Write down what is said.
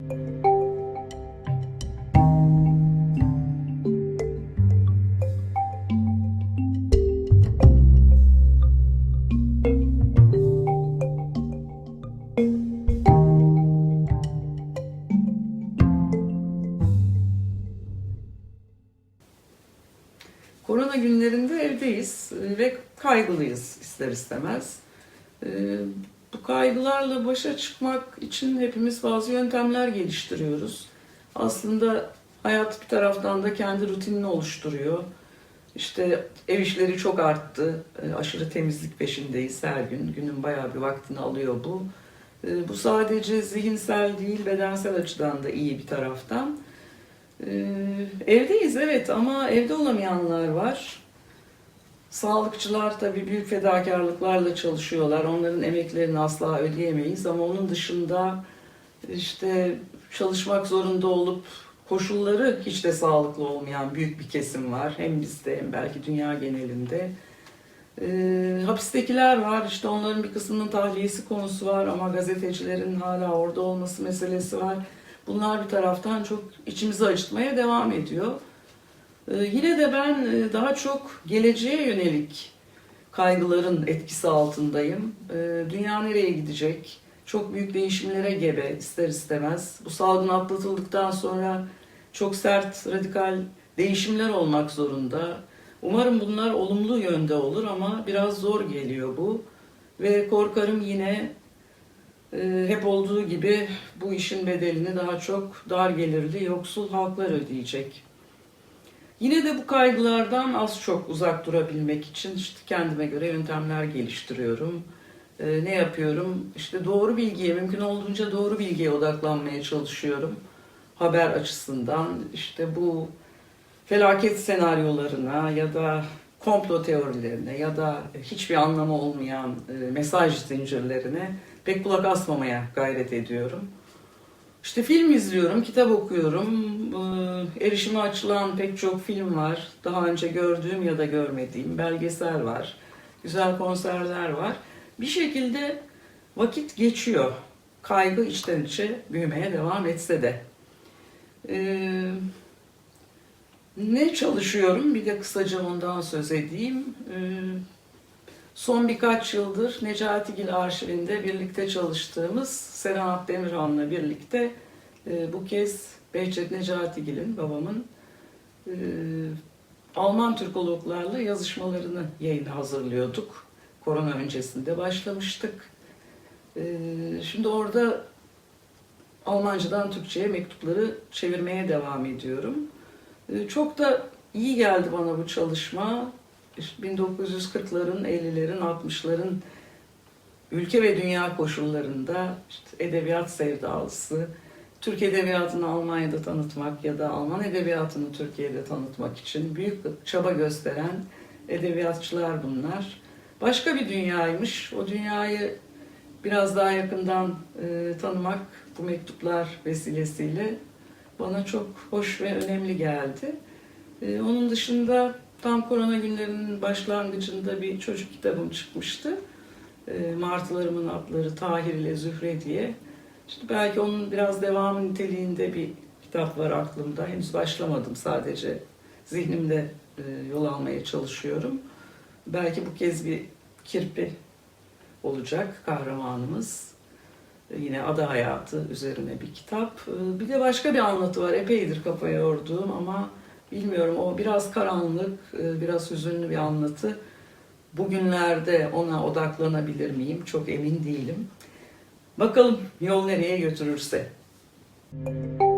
Korona günlerinde evdeyiz ve kaygılıyız ister istemez. E, kaygılarla başa çıkmak için hepimiz bazı yöntemler geliştiriyoruz. Aslında hayat bir taraftan da kendi rutinini oluşturuyor. İşte ev işleri çok arttı. E, Aşırı temizlik peşindeyiz her gün. Günün bayağı bir vaktini alıyor bu. E, Bu sadece zihinsel değil, bedensel açıdan da iyi bir taraftan. Ee, evdeyiz evet ama evde olamayanlar var. Sağlıkçılar tabii büyük fedakarlıklarla çalışıyorlar. Onların emeklerini asla ödeyemeyiz ama onun dışında işte çalışmak zorunda olup koşulları hiç de sağlıklı olmayan büyük bir kesim var. Hem bizde hem belki dünya genelinde. Ee, hapistekiler var. işte onların bir kısmının tahliyesi konusu var ama gazetecilerin hala orada olması meselesi var. Bunlar bir taraftan çok içimizi acıtmaya devam ediyor. Ee, yine de ben e, daha çok geleceğe yönelik kaygıların etkisi altındayım. Ee, dünya nereye gidecek? Çok büyük değişimlere gebe ister istemez. Bu salgın atlatıldıktan sonra çok sert, radikal değişimler olmak zorunda. Umarım bunlar olumlu yönde olur ama biraz zor geliyor bu. Ve korkarım yine ee, hep olduğu gibi bu işin bedelini daha çok dar gelirli yoksul halklar ödeyecek. Yine de bu kaygılardan az çok uzak durabilmek için işte kendime göre yöntemler geliştiriyorum. Ee, ne yapıyorum? İşte doğru bilgiye, mümkün olduğunca doğru bilgiye odaklanmaya çalışıyorum. Haber açısından işte bu felaket senaryolarına ya da komplo teorilerine ya da hiçbir anlamı olmayan e, mesaj zincirlerine pek kulak asmamaya gayret ediyorum. İşte film izliyorum, kitap okuyorum. Erişime açılan pek çok film var. Daha önce gördüğüm ya da görmediğim belgesel var. Güzel konserler var. Bir şekilde vakit geçiyor. Kaygı içten içe büyümeye devam etse de. Ee, ne çalışıyorum? Bir de kısaca ondan söz edeyim. Ee, Son birkaç yıldır Necatigil arşivinde birlikte çalıştığımız Serenat Demirhan'la birlikte e, bu kez Behçet Necatigil'in, babamın e, Alman Türkologlarla yazışmalarını yayına hazırlıyorduk. Korona öncesinde başlamıştık. E, şimdi orada Almancadan Türkçe'ye mektupları çevirmeye devam ediyorum. E, çok da iyi geldi bana bu çalışma. İşte 1940'ların, 50'lerin, 60'ların ülke ve dünya koşullarında işte edebiyat sevdalısı, Türk edebiyatını Almanya'da tanıtmak ya da Alman edebiyatını Türkiye'de tanıtmak için büyük çaba gösteren edebiyatçılar bunlar. Başka bir dünyaymış. O dünyayı biraz daha yakından e, tanımak bu mektuplar vesilesiyle bana çok hoş ve önemli geldi. E, onun dışında Tam korona günlerinin başlangıcında bir çocuk kitabım çıkmıştı. E, Martılarımın adları Tahir ile Zühre diye. İşte belki onun biraz devamı niteliğinde bir kitap var aklımda. Henüz başlamadım sadece zihnimde e, yol almaya çalışıyorum. Belki bu kez bir kirpi olacak kahramanımız. E, Yine ada hayatı üzerine bir kitap. E, Bir de başka bir anlatı var. Epeydir kafaya yorduğum ama Bilmiyorum o biraz karanlık, biraz hüzünlü bir anlatı. Bugünlerde ona odaklanabilir miyim çok emin değilim. Bakalım yol nereye götürürse. Müzik